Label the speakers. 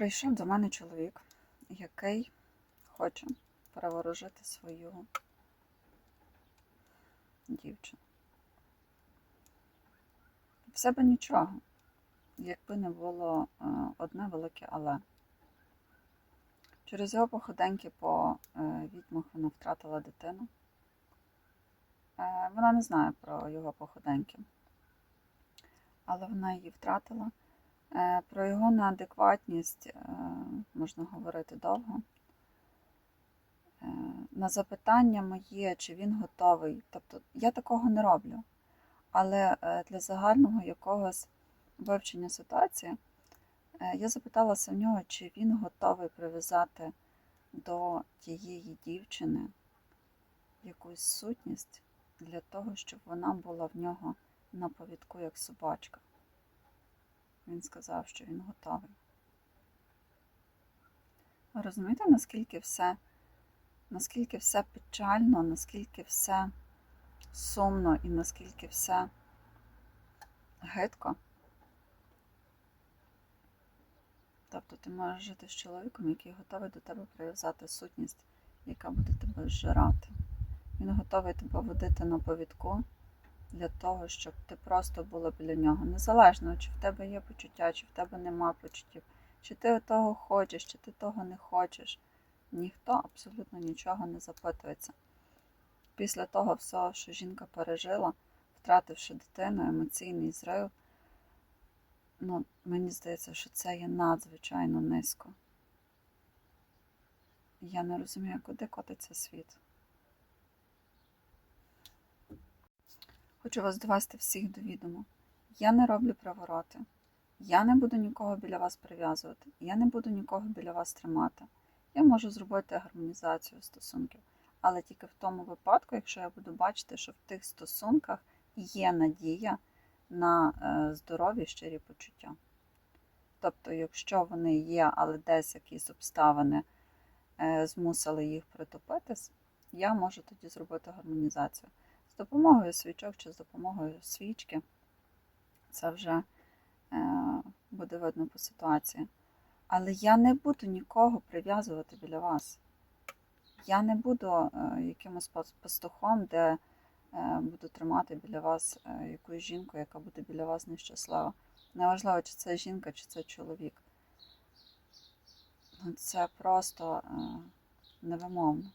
Speaker 1: Прийшов до мене чоловік, який хоче переворожити свою дівчину. В себе нічого, якби не було е, одне велике але. Через його походеньки по е, відьмах вона втратила дитину. Е, Вона не знає про його походеньки, але вона її втратила. Е, Про його неадекватність е, можна говорити довго. Е, На запитання моє, чи він готовий. Тобто я такого не роблю. Але для загального якогось вивчення ситуації я запиталася в нього, чи він готовий прив'язати до тієї дівчини якусь сутність для того, щоб вона була в нього на повідку як собачка. Він сказав, що він готовий. Ви розумієте, наскільки все, наскільки все печально, наскільки все сумно і наскільки все гидко? Тобто ти можеш жити з чоловіком, який готовий до тебе прив'язати сутність, яка буде тебе зжирати. Він готовий тебе водити на повідку для того, щоб ти просто була біля нього. Незалежно, чи в тебе є почуття, чи в тебе нема почуттів, чи ти того хочеш, чи ти того не хочеш. Ніхто абсолютно нічого не запитується. Після того всього, що жінка пережила, втративши дитину, емоційний зрив, ну, мені здається, що це є надзвичайно низько. Я не розумію, куди котиться світ. Хочу вас довести всіх до відома. Я не роблю привороти. Я не буду нікого біля вас прив'язувати. Я не буду нікого біля вас тримати. Я можу зробити гармонізацію стосунків, але тільки в тому випадку, якщо я буду бачити, що в тих стосунках є надія на е, здорові щирі почуття. Тобто, якщо вони є, але десь якісь обставини е, змусили їх притопитись, я можу тоді зробити гармонізацію. Допомогою свічок чи з допомогою свічки, це вже е, буде видно по ситуації. Але я не буду нікого прив'язувати біля вас. Я не буду е, якимось пастухом, де е, буду тримати біля вас якусь жінку, яка буде біля вас нещаслива. Неважливо, чи це жінка, чи це чоловік. Ну, Це просто невимовно.